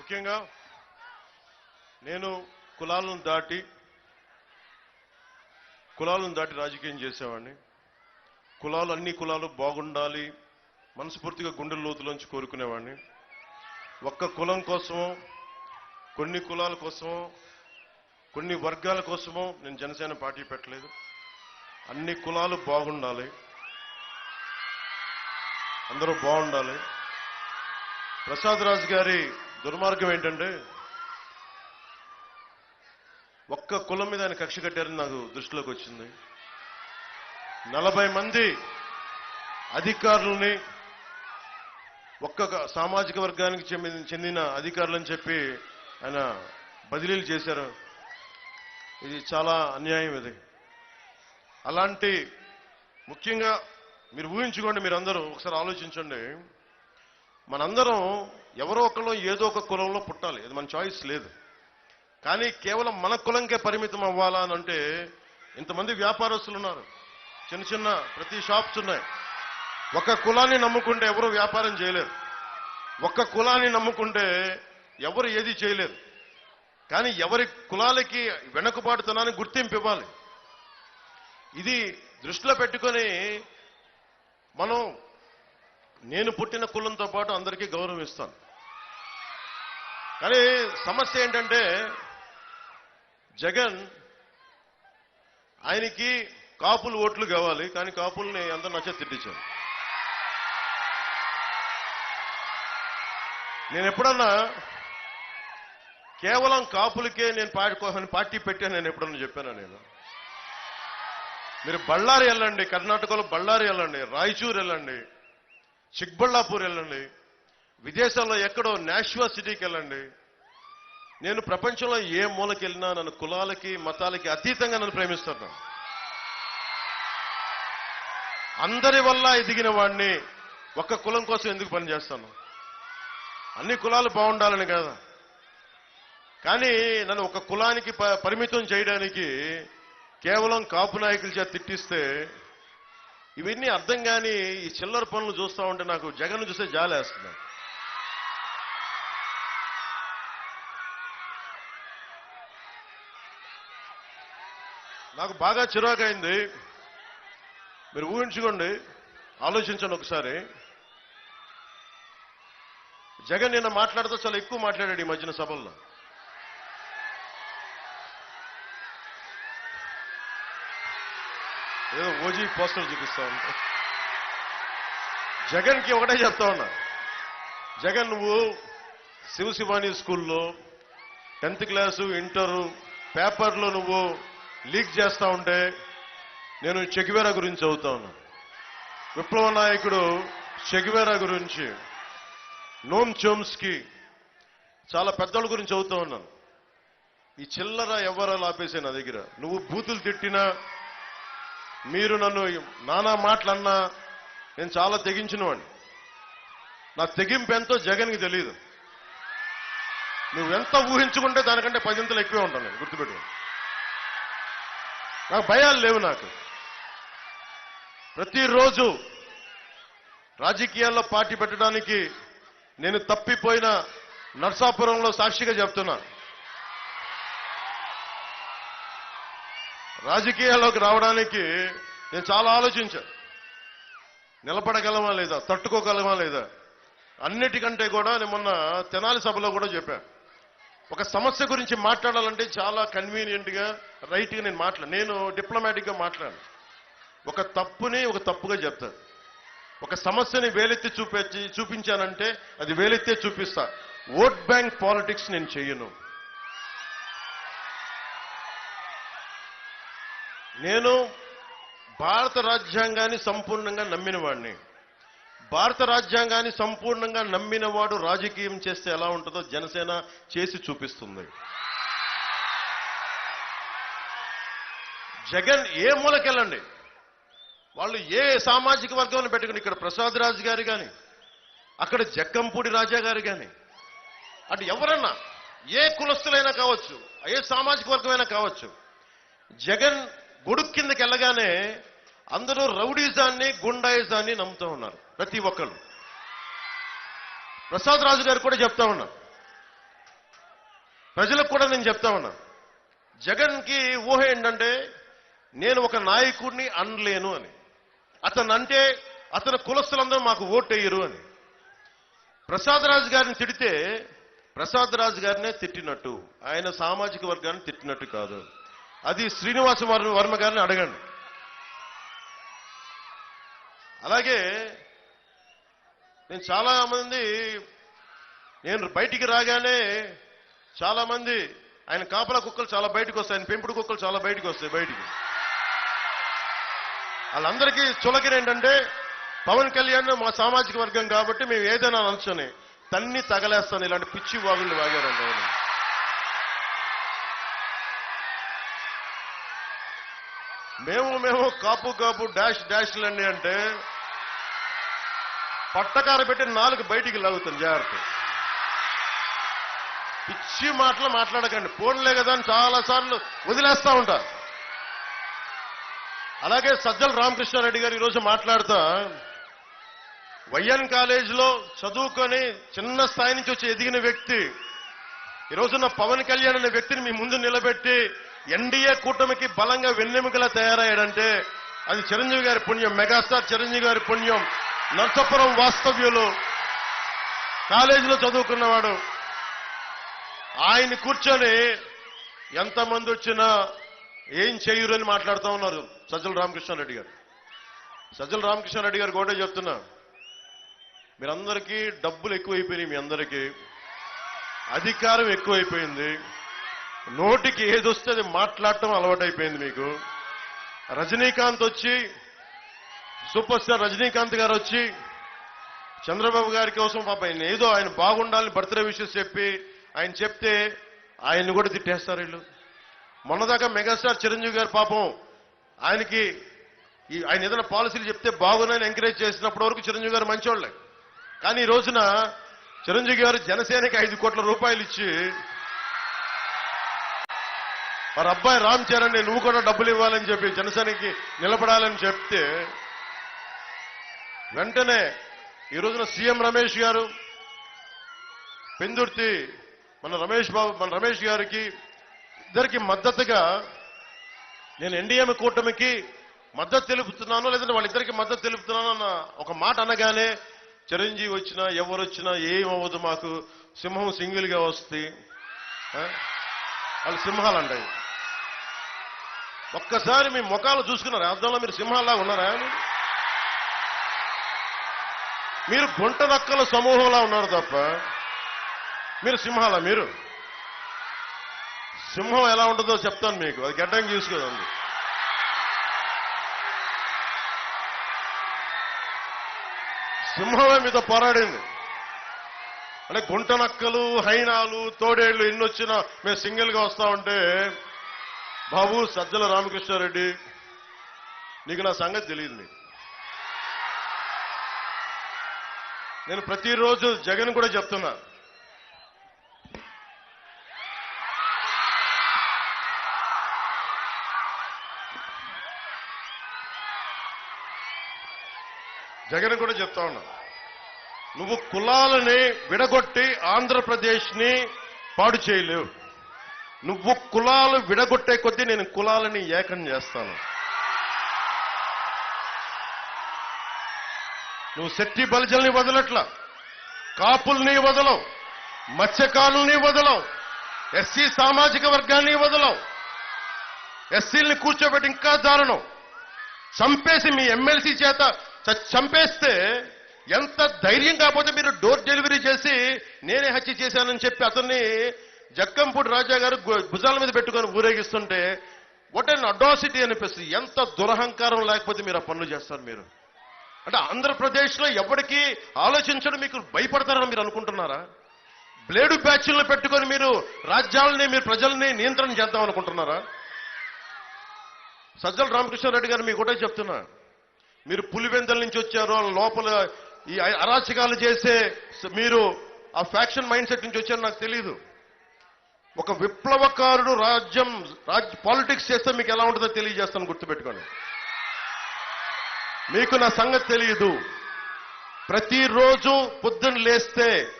ముఖ్యంగా నేను కులాలను దాటి కులాలను దాటి రాజకీయం చేసేవాడిని. కులాలు అన్ని కులాలు బాగుండాలి మనస్ఫూర్తిగా గుండెల లోతులోంచి కోరుకునేవాడిని. ఒక్క కులం కోసమో కొన్ని కులాల కోసమో కొన్ని వర్గాల కోసమో నేను జనసేన పార్టీ పెట్టలేదు. అన్ని కులాలు బాగుండాలి. అందరూ బాగుండాలి. ప్రసాద్ రాజు గారి దుర్మార్గం ఏంటంటే ఒక్క కులం మీద ఆయన కక్ష కట్టారని నాకు దృష్టిలోకి వచ్చింది. నలభై మంది అధికారులని ఒక్క సామాజిక వర్గానికి చెందిన అధికారులని చెప్పి ఆయన బదిలీలు చేశారు. ఇది చాలా అన్యాయం ఇది. అలాంటి ముఖ్యంగా మీరు ఊహించుకోండి మీరందరూ ఒకసారి ఆలోచించండి. మనందరం ఎవరో ఒకళ్ళు ఏదో ఒక కులంలో పుట్టాలి. ఇది మన చాయిస్ లేదు. కానీ కేవలం మన కులంకే పరిమితం అవ్వాలా అని అంటే ఇంతమంది వ్యాపారస్తులు ఉన్నారు. చిన్న చిన్న ప్రతి షాప్స్ ఉన్నాయి. ఒక కులాన్ని నమ్ముకుంటే ఎవరు వ్యాపారం చేయలేరు. ఒక్క కులాన్ని నమ్ముకుంటే ఎవరు ఏది చేయలేరు. కానీ ఎవరి కులాలకి వెనకబాటుతనాన్ని గుర్తింపు ఇవ్వాలి. ఇది దృష్టిలో పెట్టుకొని మనం నేను పుట్టిన కులంతో పాటు అందరికీ గౌరవం ఇస్తాను. కానీ సమస్య ఏంటంటే జగన్ ఆయనకి కాపులు ఓట్లు కావాలి కానీ కాపుల్ని అందరూ నచ్చ తిట్టించారు. నేను ఎప్పుడన్నా కేవలం కాపులకే నేను పాడుకోవాలని పార్టీ పెట్టాను నేను ఎప్పుడన్నా చెప్పాను నేను? మీరు బళ్ళారి వెళ్ళండి కర్ణాటకలో బళ్ళారి వెళ్ళండి రాయచూరు వెళ్ళండి చిక్బళ్ళాపూర్ వెళ్ళండి విదేశాల్లో ఎక్కడో నాష్వా సిటీకి వెళ్ళండి నేను ప్రపంచంలో ఏ మూలకి వెళ్ళినా నన్ను కులాలకి మతాలకి అతీతంగా నన్ను ప్రేమిస్తాను అందరి వల్ల ఎదిగిన వాడిని ఒక్క కులం కోసం ఎందుకు పనిచేస్తాను? అన్ని కులాలు బాగుండాలని కదా. కానీ నన్ను ఒక కులానికి ప- పరిమితం చేయడానికి కేవలం కాపు నాయకుల చేత తిట్టిస్తే ఇవన్నీ అర్థం కాని ఈ చిల్లర పనులు చూస్తా ఉంటే నాకు జగన్ చూస్తే జాలేస్తుంది నాకు బాగా చిరాకైంది. మీరు ఊహించుకోండి ఆలోచించండి ఒకసారి. జగన్ నిన్న మాట్లాడుతూ చాలా ఎక్కువ మాట్లాడాడు ఈ మధ్యన సభల్లో. ఏదో ఓజీ పోస్టర్ చూపిస్తా ఉన్నా జగన్కి ఒకటే చెప్తా ఉన్నా. జగన్ నువ్వు శివశివాని స్కూల్లో టెన్త్ క్లాసు ఇంటరు పేపర్లో నువ్వు లీక్ చేస్తా ఉంటే నేను చెగివేరా గురించి చదువుతా ఉన్నా. విప్లవ నాయకుడు చెగివేరా గురించి నోమ్ చోమ్స్కి చాలా పెద్దోళ్ళ గురించి చదువుతా ఉన్నాను. ఈ చిల్లర ఎవరో ఆపేసే నా దగ్గర. నువ్వు బూతులు తిట్టినా మీరు నన్ను నానా మాటలన్నా నేను చాలా తెగించిన వాడిని నా తెగింపు ఎంతో జగన్కి తెలియదు నువ్వెంత ఊహించుకుంటే దానికంటే పదింతలు ఎక్కువే ఉంటాను నేను గుర్తుపెట్టు నాకు భయాలు లేవు నాకు. ప్రతిరోజు రాజకీయాల్లో పార్టీ పెట్టడానికి నేను తప్పిపోయిన నర్సాపురంలో సాక్షిగా చెప్తున్నాను రాజకీయాల్లోకి రావడానికి నేను చాలా ఆలోచించాను నిలబడగలమా లేదా? తట్టుకోగలమా లేదా? అన్నిటికంటే కూడా నేను మొన్న తెనాలి సభలో కూడా చెప్పాను ఒక సమస్య గురించి మాట్లాడాలంటే చాలా కన్వీనియంట్గా రైట్గా నేను మాట్లా నేను డిప్లొమాటిక్గా మాట్లాడాను. ఒక తప్పుని ఒక తప్పుగా చెప్తాను ఒక సమస్యని వేలెత్తి చూపించి చూపించానంటే అది వేలెత్తే చూపిస్తా. ఓట్ బ్యాంక్ పాలిటిక్స్ నేను చేయను. నేను భారత రాజ్యాంగాన్ని సంపూర్ణంగా నమ్మిన వాడిని భారత రాజ్యాంగాన్ని సంపూర్ణంగా నమ్మిన వాడు రాజకీయం చేస్తే ఎలా ఉంటుందో జనసేన చేసి చూపిస్తుంది. జగన్ ఏ మూలకెళ్ళండి? వాళ్ళు ఏ సామాజిక వర్గంలో పెట్టుకుని ఇక్కడ ప్రసాద్ రాజు గారు కానీ అక్కడ జక్కంపూడి రాజా గారు కానీ అటు ఎవరన్నా ఏ కులస్తులైనా కావచ్చు ఏ సామాజిక వర్గమైనా కావచ్చు జగన్ గొడుగు కిందకి వెళ్ళగానే అందరూ రౌడీజాన్ని గుండాయిజాన్ని నమ్ముతూ ఉన్నారు ప్రతి ఒక్కరు ప్రసాద్ రాజు గారు కూడా చెప్తా ఉన్నారు. ప్రజలకు కూడా నేను చెప్తా ఉన్నా. జగన్కి ఊహ ఏంటంటే నేను ఒక నాయకుడిని అనలేను అని. అతను అంటే అతని కులస్తులందరూ మాకు ఓటేయరు అని. ప్రసాద్ రాజు గారిని తిడితే ప్రసాద్ రాజు గారినే తిట్టినట్టు ఆయన సామాజిక వర్గాన్ని తిట్టినట్టు కాదు. అది శ్రీనివాస వర్మ వర్మ గారిని అడగండి. అలాగే నేను చాలా మంది నేను బయటికి రాగానే చాలా మంది ఆయన కాపలా కుక్కలు చాలా బయటకు వస్తాయి ఆయన పెంపుడు కుక్కలు చాలా బయటకు వస్తాయి బయటికి. వాళ్ళందరికీ చులకన ఏంటంటే పవన్ కళ్యాణ్ మా సామాజిక వర్గం కాబట్టి మేము ఏదైనా అనొచ్చని తన్ని తగలేస్తాను ఇలాంటి పిచ్చి వాగుళ్ళు వాగారంట మేము మేము కాపు కాపు డాష్ డాష్లన్నీ అంటే పట్టకార పెట్టి నాలుగు బయటికి లాగుతుంది జాగ్రత్త. పిచ్చి మాటలు మాట్లాడకండి. ఫోన్లే కదా అని చాలా సార్లు వదిలేస్తా ఉంటారు అలాగే సజ్జల రామకృష్ణారెడ్డి గారు ఈరోజు మాట్లాడుతా వైఎన్ కాలేజీలో చదువుకొని చిన్న స్థాయి నుంచి వచ్చి ఎదిగిన వ్యక్తి ఈరోజున్న పవన్ కళ్యాణ్ అనే వ్యక్తిని మీ ముందు నిలబెట్టి ఎన్డీఏ కూటమికి బలంగా వెన్నెముకలా తయారయ్యాడంటే అది చిరంజీవి గారి పుణ్యం మెగాస్టార్ చిరంజీవి గారి పుణ్యం నర్సపురం వాస్తవ్యులు కాలేజీలో చదువుకున్నవాడు. ఆయన కూర్చొని ఎంతమంది వచ్చినా ఏం చేయరు అని మాట్లాడుతూ ఉన్నారు సజ్జల రామకృష్ణారెడ్డి గారు. సజ్జల రామకృష్ణారెడ్డి గారు కూడా చెప్తున్నా మీరందరికీ డబ్బులు ఎక్కువైపోయినాయి మీ అందరికీ అధికారం ఎక్కువైపోయింది. నోటికి ఏదొస్తే అది మాట్లాడటం అలవాటైపోయింది మీకు. రజనీకాంత్ వచ్చి సూపర్ స్టార్ రజనీకాంత్ గారు వచ్చి చంద్రబాబు గారి కోసం పాప ఆయన ఏదో ఆయన బాగుండాలని బర్త్డే విషయం చెప్పి ఆయన చెప్తే ఆయన్ని కూడా తిట్టేస్తారు వీళ్ళు. మొన్నదాకా మెగాస్టార్ చిరంజీవి గారు పాపం ఆయనకి ఈ ఆయన ఏదైనా పాలసీలు చెప్తే బాగున్నాయని ఎంకరేజ్ చేసినప్పటి వరకు చిరంజీవి గారు మంచోళ్ళే. కానీ ఈ రోజున చిరంజీవి గారు జనసేనకి ఐదు కోట్ల రూపాయలు ఇచ్చి మరి అబ్బాయి రామ్ చరణ్ నువ్వు కూడా డబ్బులు ఇవ్వాలని చెప్పి జనసేనకి నిలబడాలని చెప్తే వెంటనే ఈ రోజున సీఎం రమేష్ గారు పెందుర్తి మన రమేష్ బాబు మన రమేష్ గారికి ఇద్దరికి మద్దతుగా నేను ఎన్డీఎం కూటమికి మద్దతు తెలుపుతున్నాను లేదంటే వాళ్ళిద్దరికి మద్దతు తెలుపుతున్నాను అన్న ఒక మాట అనగానే చిరంజీవి వచ్చినా ఎవరు వచ్చినా ఏం అవ్వదు మాకు. సింహం సింగిల్గా వస్తుంది వాళ్ళు సింహాలు అంటాయి ఒక్కసారి మీ ముఖాలు చూసుకున్నారు? అర్థంలో మీరు సింహాల్లా ఉన్నారా? మీరు గుంట దక్కల సమూహంలా ఉన్నారు తప్ప మీరు సింహాలా? మీరు? సింహం ఎలా ఉంటుందో చెప్తాను మీకు. అది గడ్డం చూసుకోదండి సింహమే మీతో పోరాడింది. అంటే గుంట నక్కలు హైనాలు తోడేళ్ళు ఎన్ని వచ్చినా మేము సింగిల్గా వస్తా ఉంటే బాబు సజ్జల రామకృష్ణారెడ్డి. నీకు నా సంగతి తెలియదు నీకు. నేను ప్రతిరోజు జగన్ కూడా చెప్తున్నా. జగన్ కూడా చెప్తా ఉన్నా. నువ్వు కులాలని విడగొట్టి ఆంధ్రప్రదేశ్ని పాడు చేయలేవు. నువ్వు కులాలు విడగొట్టే కొద్దీ నేను కులాలని ఏకం చేస్తాను. నువ్వు శక్తి బలిజల్ని వదలట్లా. కాపుల్ని వదలవు. మత్స్యకారుల్ని వదలవు. ఎస్సీ సామాజిక వర్గాన్ని వదలవు. ఎస్సీల్ని కూర్చోబెట్టి ఇంకా దారుణం. చంపేసి మీ ఎమ్మెల్సీ చేత చంపేస్తే ఎంత ధైర్యం కాకపోతే మీరు డోర్ డెలివరీ చేసి నేనే హత్య చేశానని చెప్పి అతన్ని జక్కంపూడి రాజా గారు భుజాల మీద పెట్టుకొని ఊరేగిస్తుంటే వాట్ అండ్ అడాసిటీ అనిపిస్తుంది. ఎంత దురహంకారం లేకపోతే మీరు ఆ పనులు చేస్తారు మీరు. అంటే ఆంధ్రప్రదేశ్లో ఎవరికీ ఎవరికి ఆలోచించడం మీకు భయపడతారని మీరు అనుకుంటున్నారా? బ్లేడు బ్యాచ్లను పెట్టుకొని మీరు రాజ్యాలని మీరు ప్రజల్ని నియంత్రణ చేద్దాం అనుకుంటున్నారా? సజ్జల రామకృష్ణారెడ్డి గారు మీకు ఒకటే చెప్తున్నా. మీరు పులివెందల నుంచి వచ్చారు లోపల ఈ అరాచకాలు చేసే మీరు ఆ ఫ్యాక్షన్ మైండ్ సెట్ నుంచి వచ్చారు నాకు తెలియదు ఒక విప్లవకారుడు రాజ్యం రాజ్ పాలిటిక్స్ చేస్తే మీకు ఎలా ఉంటుందో తెలియజేస్తాను గుర్తుపెట్టుకోండి. మీకు నా సంగతి తెలియదు. ప్రతిరోజు పొద్దున్న లేస్తే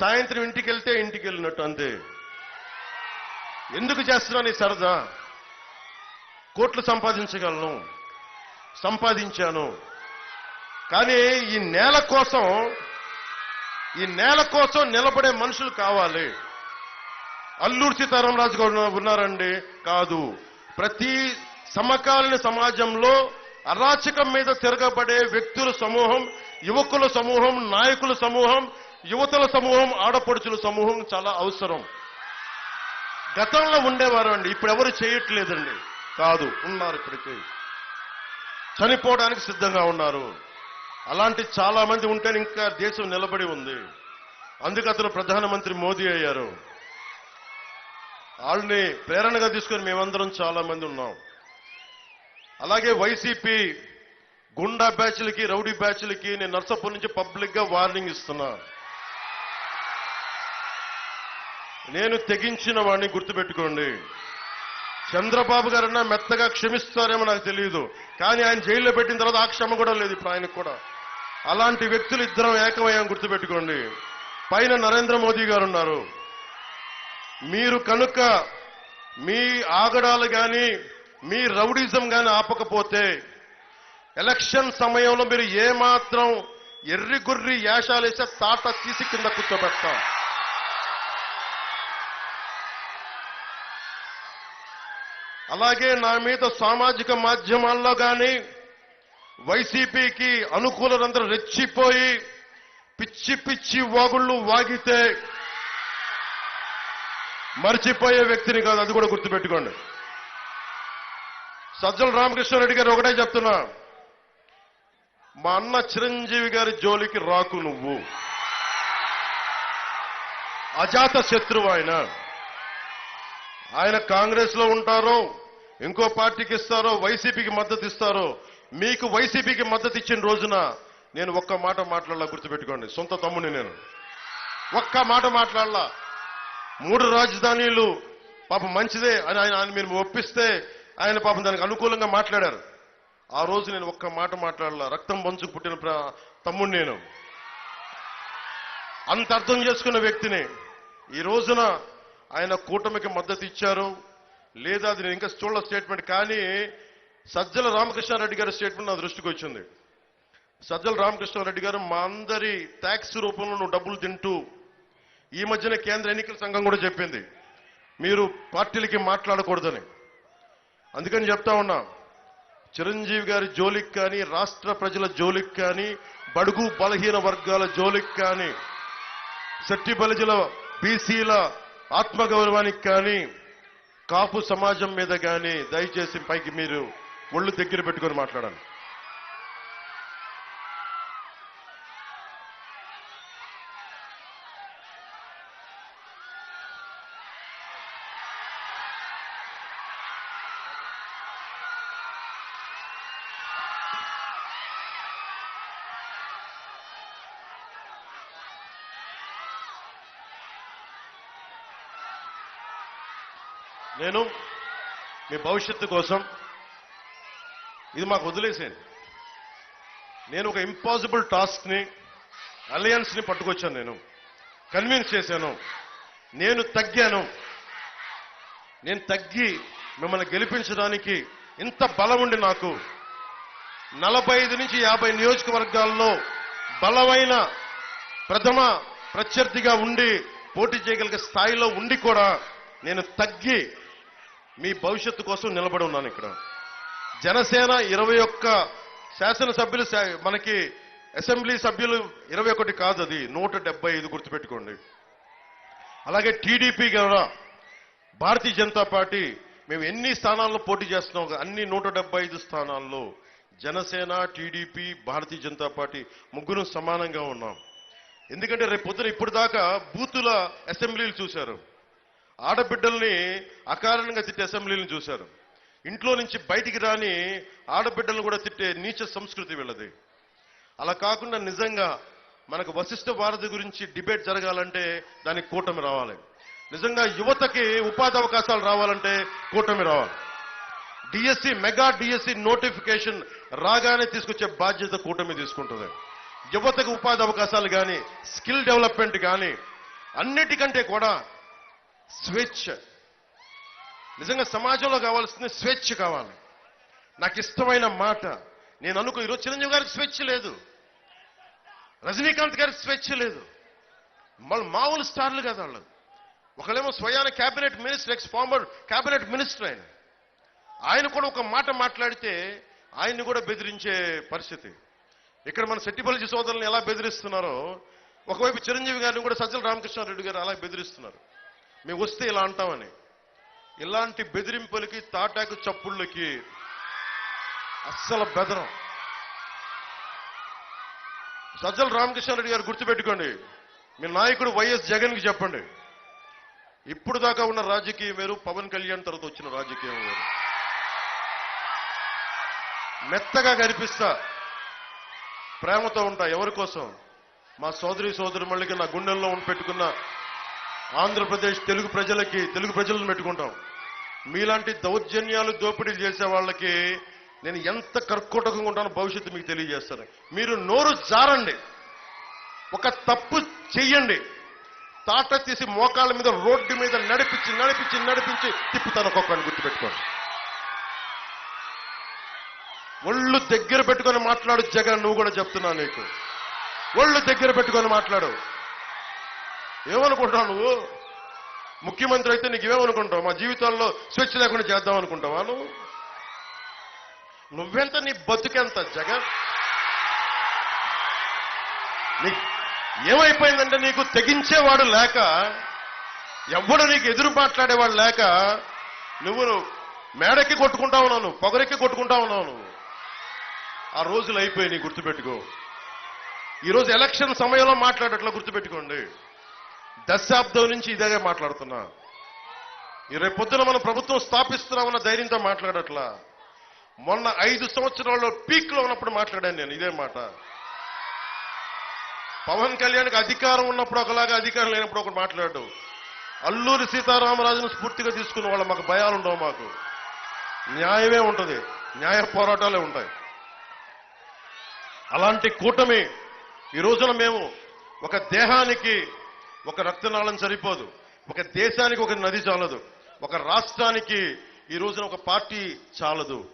సాయంత్రం ఇంటికి వెళ్తే ఇంటికి వెళ్ళినట్టు అంతే. ఎందుకు చేస్తున్నాను ఈ సరదా? కోట్లు సంపాదించగలను. సంపాదించాను. కానీ ఈ నేల కోసం ఈ నేల కోసం నిలబడే మనుషులు కావాలి. అల్లూరు సీతారామరాజు గారు ఉన్నారండి. కాదు. ప్రతి సమకాలీన సమాజంలో అరాచకం మీద తిరగబడే వ్యక్తుల సమూహం యువకుల సమూహం నాయకుల సమూహం యువతల సమూహం ఆడపడుచుల సమూహం చాలా అవసరం. గతంలో ఉండేవారు అండి. ఇప్పుడు ఎవరు చేయట్లేదండి. కాదు. ఉన్నారు ఇప్పటికీ. చనిపోవడానికి సిద్ధంగా ఉన్నారు. అలాంటి చాలా మంది ఉంటే ఇంకా దేశం నిలబడి ఉంది. అందుకు అతను ప్రధానమంత్రి మోదీ అయ్యారు. వాళ్ళని ప్రేరణగా తీసుకొని మేమందరం చాలా మంది ఉన్నాం. అలాగే వైసీపీ గుండా బ్యాచ్లకి రౌడీ బ్యాచ్లకి నేను నర్సపూర్ నుంచి పబ్లిక్గా వార్నింగ్ ఇస్తున్నా. నేను తెగించిన వాడిని గుర్తుపెట్టుకోండి. చంద్రబాబు గారన్నా మెత్తగా క్షమిస్తారేమో నాకు తెలియదు. కానీ ఆయన జైల్లో పెట్టిన తర్వాత ఆ క్షమ కూడా లేదు ఇప్పుడు ఆయనకు కూడా. అలాంటి వ్యక్తులు ఇద్దరం ఏకమయ్యాం గుర్తుపెట్టుకోండి. పైన నరేంద్ర మోదీ గారు ఉన్నారు. మీరు కనుక మీ ఆగడాలు గాని మీ రౌడిజం గాని ఆపకపోతే ఎలక్షన్ సమయంలో మీరు ఏమాత్రం ఎర్రి గుర్రి యాశాలేసే తాట తీసి కింద కూర్చోబెడతాం. అలాగే నా మీద సామాజిక మాధ్యమాల్లో కానీ వైసీపీకి అనుకూలందరూ రెచ్చిపోయి పిచ్చి పిచ్చి వాగుళ్ళు వాగితే మర్చిపోయే వ్యక్తిని కాదు అది కూడా గుర్తుపెట్టుకోండి. సజ్జల రామకృష్ణారెడ్డి గారు ఒకటే చెప్తున్నా. మా అన్న చిరంజీవి గారి జోలికి రాకు నువ్వు. అజాత శత్రువు ఆయన. ఆయన కాంగ్రెస్లో ఉంటారో ఇంకో పార్టీకి ఇస్తారో వైసీపీకి మద్దతు ఇస్తారో మీకు వైసీపీకి మద్దతు ఇచ్చిన రోజున నేను ఒక్క మాట మాట్లాడాల గుర్తుపెట్టుకోండి. సొంత తమ్ముని నేను. ఒక్క మాట మాట్లాడాల. మూడు రాజధానీలు. పాపం మంచిదే అని ఆయన ఆయన మీరు ఒప్పిస్తే ఆయన పాపం దానికి అనుకూలంగా మాట్లాడారు. ఆ రోజు నేను ఒక్క మాట మాట్లాడాల. రక్తం పంచుకు పుట్టిన ప్ర- తమ్ముడు నేను. అంత అర్థం చేసుకున్న వ్యక్తిని. ఈ రోజున ఆయన కూటమికి మద్దతు ఇచ్చారు. లేదా అది నేను ఇంకా చూడ స్టేట్మెంట్ కానీ సజ్జల రామకృష్ణారెడ్డి గారి స్టేట్మెంట్ నా దృష్టికి వచ్చింది. సజ్జల రామకృష్ణారెడ్డి గారు మా అందరి ట్యాక్స్ రూపంలో నువ్వు డబ్బులు తింటూ ఈ మధ్యన కేంద్ర ఎన్నికల సంఘం కూడా చెప్పింది. మీరు పార్టీలకి మాట్లాడకూడదని. అందుకని చెప్తా ఉన్నా చిరంజీవి గారి జోలికి కానీ రాష్ట్ర ప్రజల జోలికి కానీ బడుగు బలహీన వర్గాల జోలికి కానీ శట్టి బలిజల బీసీల ఆత్మగౌరవానికి కానీ కాపు సమాజం మీద కానీ దయచేసి పైకి మీరు ఒళ్ళు దగ్గర పెట్టుకొని మాట్లాడాలి. నేను మీ భవిష్యత్తు కోసం ఇది మాకు వదిలేసేయండి. నేను ఒక ఇంపాసిబుల్ టాస్క్ని అలయన్స్ని పట్టుకొచ్చాను నేను. కన్విన్స్ చేశాను. నేను తగ్గాను. నేను తగ్గి మిమ్మల్ని గెలిపించడానికి ఇంత బలం ఉండి నాకు నలభై ఐదు నుంచి యాభై నియోజకవర్గాల్లో బలమైన ప్రథమ ప్రత్యర్థిగా ఉండి పోటీ చేయగలిగే స్థాయిలో ఉండి కూడా నేను తగ్గి మీ భవిష్యత్తు కోసం నిలబడి ఉన్నాను ఇక్కడ. జనసేన ఇరవై ఒక్క శాసనసభ్యులు శా- మనకి అసెంబ్లీ సభ్యులు ఇరవై ఒకటి కాదు అది నూట డెబ్బై ఐదు గుర్తుపెట్టుకోండి. అలాగే టీడీపీ కూడా భారతీయ జనతా పార్టీ మేము ఎన్ని స్థానాల్లో పోటీ చేస్తున్నాం అన్ని నూట డెబ్బై ఐదు స్థానాల్లో జనసేన టీడీపీ భారతీయ జనతా పార్టీ ముగ్గురు సమానంగా ఉన్నాం. ఎందుకంటే రేపు పొద్దున ఇప్పుడు దాకా బూతుల అసెంబ్లీలు చూశారు. ఆడబిడ్డల్ని అకారణంగా తిట్టే అసెంబ్లీని చూశారు. ఇంట్లో నుంచి బయటికి రాని ఆడబిడ్డలను కూడా తిట్టే నీచ సంస్కృతి వీళ్ళది. అలా కాకుండా నిజంగా మనకు వశిష్ఠ భారతి గురించి డిబేట్ జరగాలంటే దానికి కూటమి రావాలి. నిజంగా యువతకి ఉపాధి అవకాశాలు రావాలంటే కూటమి రావాలి. డిఎస్సి మెగా డిఎస్సి నోటిఫికేషన్ రాగానే తీసుకొచ్చే బాధ్యత కూటమి తీసుకుంటుంది. యువతకు ఉపాధి అవకాశాలు కానీ స్కిల్ డెవలప్మెంట్ కానీ అన్నిటికంటే కూడా స్వేచ్ఛ. నిజంగా సమాజంలో కావాల్సింది స్వేచ్ఛ కావాలి. నాకు ఇష్టమైన మాట. నేను అనుకో ఈరోజు చిరంజీవి గారికి స్వేచ్ఛ లేదు. రజనీకాంత్ గారికి స్వేచ్ఛ లేదు. మళ్ళీ మామూలు స్టార్లు కదా వాళ్ళు. ఒకళ్ళేమో స్వయాన cabinet minister ex former cabinet minister ఆయన. ఆయన కూడా ఒక మాట మాట్లాడితే ఆయన్ని కూడా బెదిరించే పరిస్థితి. ఇక్కడ మన సెట్టిపల్లి సోదరులను ఎలా బెదిరిస్తున్నారో ఒకవైపు చిరంజీవి గారిని కూడా సజ్జల రామకృష్ణారెడ్డి గారు అలా బెదిరిస్తున్నారు. మేము వస్తే ఇలా అంటామని. ఇలాంటి బెదిరింపులకి తాటాకు చప్పుళ్ళకి అస్సలు బెదరం. సజ్జల రామకృష్ణారెడ్డి గారు గుర్తుపెట్టుకోండి. మీ నాయకుడు వైఎస్ జగన్కి చెప్పండి. ఇప్పుడు దాకా ఉన్న రాజకీయం వేరు పవన్ కళ్యాణ్ తర్వాత వచ్చిన రాజకీయం వేరు. మెత్తగా కనిపిస్తా. ప్రేమతో ఉంటా ఎవరి కోసం? మా సోదరి సోదరు మళ్ళీ నా గుండెల్లో ఉండి పెట్టుకున్న ఆంధ్రప్రదేశ్ తెలుగు ప్రజలకి తెలుగు ప్రజలను పెట్టుకుంటాం. మీలాంటి దౌర్జన్యాలు దోపిడీలు చేసే వాళ్ళకి నేను ఎంత కర్కోటకంగా ఉంటానో భవిష్యత్తు మీకు తెలియజేస్తాను. మీరు నోరు జారండి. ఒక తప్పు చెయ్యండి. తాట తీసి మోకాళ్ళ మీద రోడ్డు మీద నడిపించి నడిపించి నడిపించి తిప్పుతాను ఒక్కొక్కరిని గుర్తుపెట్టుకోండి. ఒళ్ళు దగ్గర పెట్టుకొని మాట్లాడు జగన్ నువ్వు కూడా చెప్తున్నా నీకు. ఒళ్ళు దగ్గర పెట్టుకొని మాట్లాడు. ఏమనుకుంటావు నువ్వు? ముఖ్యమంత్రి అయితే నీకు ఏమనుకుంటావు మా జీవితాల్లో స్వేచ్ఛ లేకుండా చేద్దాం అనుకుంటావా నువ్వు? నువ్వెంత నీ బతుకెంత జగన్? నీ ఏమైపోయిందంటే నీకు తెగించేవాడు లేక ఎవ్వడు నీకు ఎదురు మాట్లాడేవాడు లేక నువ్వు మేడక్కి కొట్టుకుంటా ఉన్నావు పొగరెక్కి కొట్టుకుంటా ఉన్నావు ఆ రోజులు అయిపోయి నీ గుర్తుపెట్టుకో ఈరోజు ఎలక్షన్ సమయంలో మాట్లాడట్లా గుర్తుపెట్టుకోండి. దశాబ్దం నుంచి ఇదే మాట్లాడుతున్నా. ఈ రేపు పొద్దున మనం ప్రభుత్వం స్థాపిస్తున్నామన్న ధైర్యంతో మాట్లాడట్లా. మొన్న ఐదు సంవత్సరాల్లో పీక్లో ఉన్నప్పుడు మాట్లాడాను నేను ఇదే మాట. పవన్ కళ్యాణ్కి అధికారం ఉన్నప్పుడు ఒకలాగా అధికారం లేనప్పుడు ఒకటి మాట్లాడు. అల్లూరి సీతారామరాజును స్ఫూర్తిగా తీసుకున్న వాళ్ళ మాకు భయాలు ఉండవు మాకు. న్యాయమే ఉంటుంది. న్యాయ పోరాటాలే ఉంటాయి. అలాంటి కూటమి ఈ రోజున మేము ఒక దేహానికి ఒక రక్తనాళం సరిపోదు. ఒక దేశానికి ఒక నది చాలదు. ఒక రాష్ట్రానికి ఈ రోజున ఒక పార్టీ చాలదు.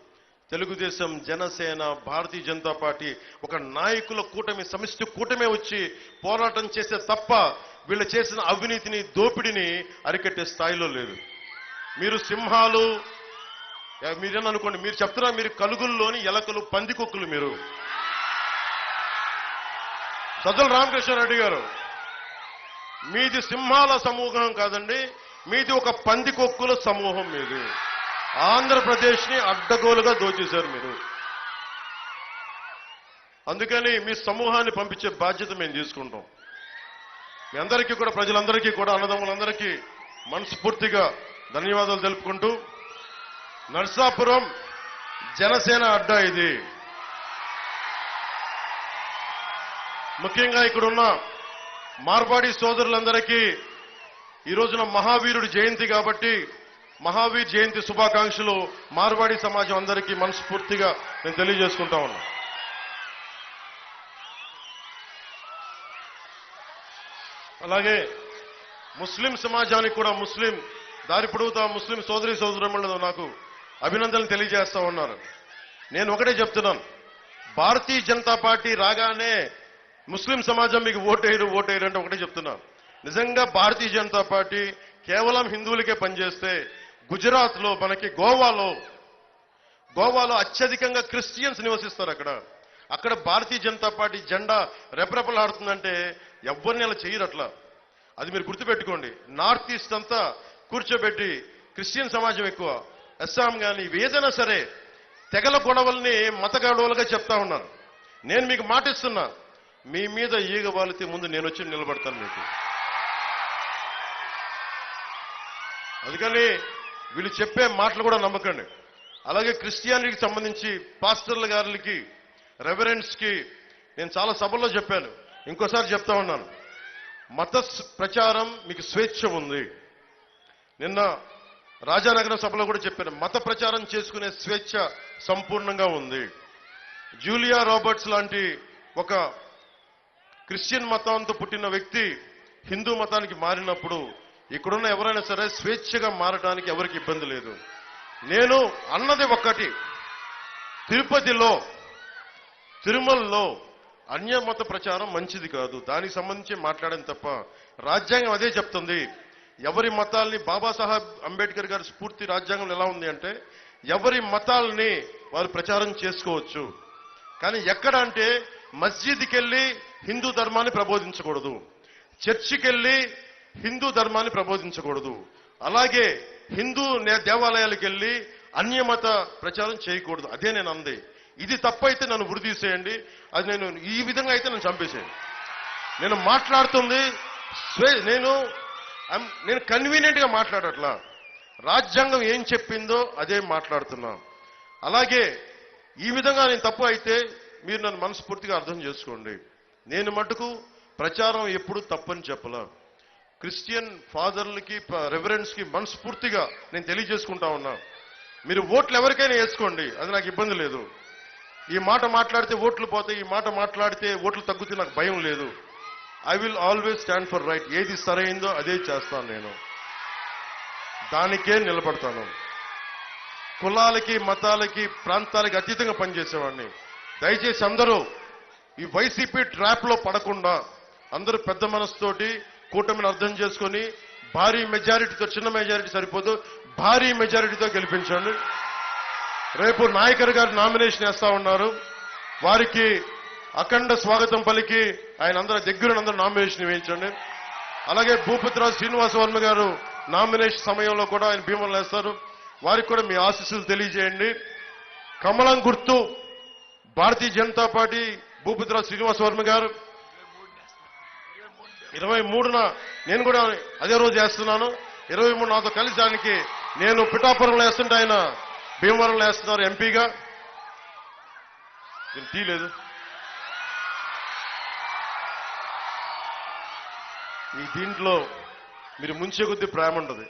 తెలుగుదేశం జనసేన భారతీయ జనతా పార్టీ ఒక నాయకుల కూటమి సమిష్టి కూటమే వచ్చి పోరాటం చేసే తప్ప వీళ్ళు చేసిన అవినీతిని దోపిడిని అరికట్టే స్థాయిలో లేదు. మీరు సింహాలు మీరేననుకోండి మీరు చెప్తున్నా మీరు కలుగుల్లోని ఎలకలు పందికొక్కులు మీరు. సజ్జల రామకృష్ణారెడ్డి గారు మీది సింహాల సమూహం కాదండి మీది ఒక పందికొక్కుల సమూహం మీది. ఆంధ్రప్రదేశ్ని అడ్డగోలుగా దోచేశారు మీరు. అందుకని మీ సమూహాన్ని పంపించే బాధ్యత మేము తీసుకుంటాం. మీ అందరికీ కూడా ప్రజలందరికీ కూడా అన్నదమ్ములందరికీ మనస్ఫూర్తిగా ధన్యవాదాలు తెలుపుకుంటూ నర్సాపురం జనసేన అడ్డా ఇది. ముఖ్యంగా ఇక్కడున్న మార్వాడి సోదరులందరికీ ఈ రోజున మహావీరుడి జయంతి కాబట్టి మహావీర్ జయంతి శుభాకాంక్షలు మార్వాడి సమాజం అందరికీ మనస్ఫూర్తిగా నేను తెలియజేసుకుంటా ఉన్నా. అలాగే ముస్లిం సమాజానికి కూడా ముస్లిం దారి పొడుగుతా ముస్లిం సోదరి సోదరులు నాకు అభినందనలు తెలియజేస్తా ఉన్నారు. నేను ఒకటే చెప్తున్నాను. భారతీయ జనతా పార్టీ రాగానే ముస్లిం సమాజం మీకు ఓటేయరు ఓటేయరు అంటే ఒకటే చెప్తున్నాను నిజంగా భారతీయ జనతా పార్టీ కేవలం హిందువులకే పనిచేస్తే గుజరాత్లో మనకి గోవాలో గోవాలో అత్యధికంగా క్రిస్టియన్స్ నివసిస్తారు అక్కడ. అక్కడ భారతీయ జనతా పార్టీ జెండా రెపరెపలాడుతుందంటే ఎవరిని అలా చేయరు అట్లా. అది మీరు గుర్తుపెట్టుకోండి. నార్త్ ఈస్ట్ అంతా కూర్చోబెట్టి క్రిస్టియన్ సమాజం ఎక్కువ. అస్సాం కానీ ఏదైనా సరే తెగల గొడవల్ని మత గొడవలుగా చెప్తా ఉన్నారు. నేను మీకు మాటిస్తున్నా. మీ మీద ఈగ వాలితే ముందు నేను వచ్చి నిలబడతాను మీకు. అందుకని వీళ్ళు చెప్పే మాటలు కూడా నమ్మకండి. అలాగే క్రిస్టియానిటీకి సంబంధించి పాస్టర్ల గారికి రెవరెంట్స్కి నేను చాలా సభల్లో చెప్పాను. ఇంకోసారి చెప్తా ఉన్నాను. మత ప్రచారం మీకు స్వేచ్ఛ ఉంది. నిన్న రాజానగరం సభలో కూడా చెప్పాను. మత ప్రచారం చేసుకునే స్వేచ్ఛ సంపూర్ణంగా ఉంది. జూలియా రాబర్ట్స్ లాంటి ఒక క్రిస్టియన్ మతంతో పుట్టిన వ్యక్తి హిందూ మతానికి మారినప్పుడు ఇక్కడున్న ఎవరైనా సరే స్వేచ్ఛగా మారడానికి ఎవరికి ఇబ్బంది లేదు. నేను అన్నది ఒక్కటి. తిరుపతిలో తిరుమలలో అన్యమత ప్రచారం మంచిది కాదు. దానికి సంబంధించి మాట్లాడాను తప్ప రాజ్యాంగం అదే చెప్తుంది. ఎవరి మతాల్ని బాబాసాహెబ్ అంబేద్కర్ గారి స్ఫూర్తి రాజ్యాంగం ఎలా ఉంది అంటే ఎవరి మతాల్ని వారు ప్రచారం చేసుకోవచ్చు. కానీ ఎక్కడ అంటే మస్జిద్కి వెళ్ళి హిందూ ధర్మాన్ని ప్రబోధించకూడదు. చర్చికి వెళ్ళి హిందూ ధర్మాన్ని ప్రబోధించకూడదు. అలాగే హిందూ నే- దేవాలయాలకు వెళ్ళి అన్యమత ప్రచారం చేయకూడదు. అదే నేను అంది. ఇది తప్పైతే నన్ను ఉరిదీసేయండి అది నేను ఈ విధంగా అయితే నన్ను చంపేసేయండి. నేను మాట్లాడుతుంది నేను నేను కన్వీనియంట్గా మాట్లాడట్లా. రాజ్యాంగం ఏం చెప్పిందో అదే మాట్లాడుతున్నా. అలాగే ఈ విధంగా నేను తప్పు అయితే మీరు నన్ను మనస్ఫూర్తిగా అర్థం చేసుకోండి. నేను మటుకు ప్రచారం ఎప్పుడు తప్పని చెప్పలా. క్రిస్టియన్ ఫాదర్లకి రెఫరెన్స్కి మనస్ఫూర్తిగా నేను తెలియజేసుకుంటా ఉన్నా. మీరు ఓట్లు ఎవరికైనా వేసుకోండి అది నాకు ఇబ్బంది లేదు. ఈ మాట మాట్లాడితే ఓట్లు పోతాయి ఈ మాట మాట్లాడితే ఓట్లు తగ్గుతే నాకు భయం లేదు. I will always stand for right ఏది సరైందో అదే చేస్తాను నేను. దానికే నిలబడతాను. కులాలకి మతాలకి ప్రాంతాలకి అతీతంగా పనిచేసేవాడిని. దయచేసి అందరూ ఈ వైసీపీ ట్రాప్లో పడకుండా అందరూ పెద్ద మనసుతోటి కూటమిని అర్థం చేసుకొని భారీ మెజారిటీతో చిన్న మెజారిటీ సరిపోదు భారీ మెజారిటీతో గెలిపించండి. రేపు నాయకర్ గారు నామినేషన్ వేస్తా ఉన్నారు. వారికి అఖండ స్వాగతం పలికి ఆయన అందరి దగ్గర అందరూ నామినేషన్ వేయించండి. అలాగే భూపతిరాజు శ్రీనివాస వర్మ గారు నామినేషన్ సమయంలో కూడా ఆయన భీమలు వేస్తారు. వారికి కూడా మీ ఆశీస్సులు తెలియజేయండి. కమలం గుర్తు భారతీయ జనతా పార్టీ భూపతిరాజు శ్రీనివాస వర్మ గారు. ఇరవై మూడున నేను కూడా అదే రోజు వేస్తున్నాను. ఇరవై మూడు నాతో కలిసి దానికి నేను పిఠాపురంలో వేస్తుంటే ఆయన భీమవరంలో వేస్తున్నారు ఎంపీగా. నేను టీ లేదు. ఈ దీంట్లో మీరు ముంచే కొద్దీ ప్రేమ ఉంటుంది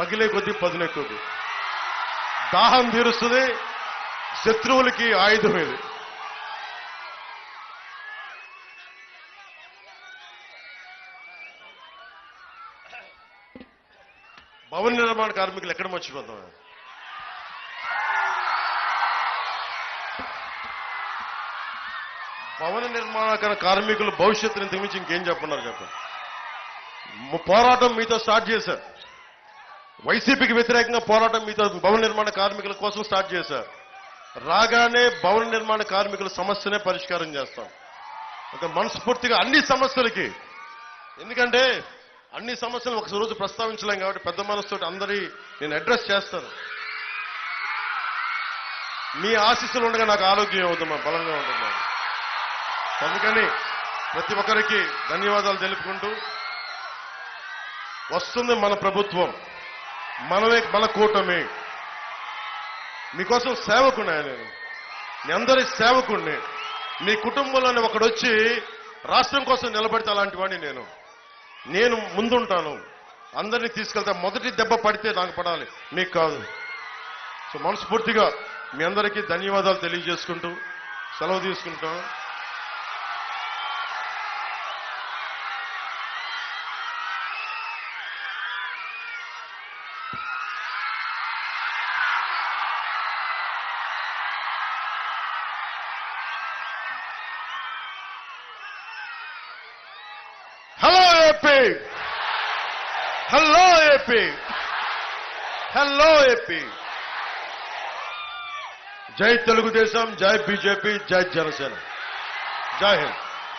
పగిలే కొద్దీ పదునెక్కుద్ది దాహం తీరుస్తుంది. శత్రువులకి ఆయుధం ఇది భవన నిర్మాణ కార్మికులు ఎక్కడ మర్చిపోతాం? భవన నిర్మాణ కార్మికుల భవిష్యత్తుని తెమించి ఇంకేం చెప్పన్నారు చెప్పండి. పోరాటం మీతో స్టార్ట్ చేశారు. వైసీపీకి వ్యతిరేకంగా పోరాటం మీతో భవన నిర్మాణ కార్మికుల కోసం స్టార్ట్ చేశారు. రాగానే భవన నిర్మాణ కార్మికుల సమస్యనే పరిష్కారం చేస్తాం. ఒక మనస్ఫూర్తిగా అన్ని సమస్యలకి ఎందుకంటే అన్ని సమస్యలు ఒక రోజు ప్రస్తావించలేం కాబట్టి పెద్ద మనసుతో అందరి నేను అడ్రస్ చేస్తాను. మీ ఆశీస్సులు ఉండగా నాకు ఆరోగ్యం అవుతుందా బలంగా ఉంటుందా అందుకని ప్రతి ఒక్కరికి ధన్యవాదాలు తెలుపుకుంటూ వస్తుంది మన ప్రభుత్వం. మనమే మన కూటమి. మీకోసం సేవకుండా నేను. మీ అందరి సేవకుణ్ణి. మీ కుటుంబంలోనే ఒకడొచ్చి రాష్ట్రం కోసం నిలబడితే అలాంటి వాడిని నేను. నేను ముందుంటాను. అందరినీ తీసుకెళ్తా మొదటి దెబ్బ పడితే నాకు పడాలి. మీకు కాదు. సో మనస్ఫూర్తిగా మీ అందరికీ ధన్యవాదాలు తెలియజేసుకుంటూ సెలవు తీసుకుంటాను ఏపీ. Hello AP. జై తెలుగుదేశం జై బీజేపీ జై జనసేన. జై హింద్.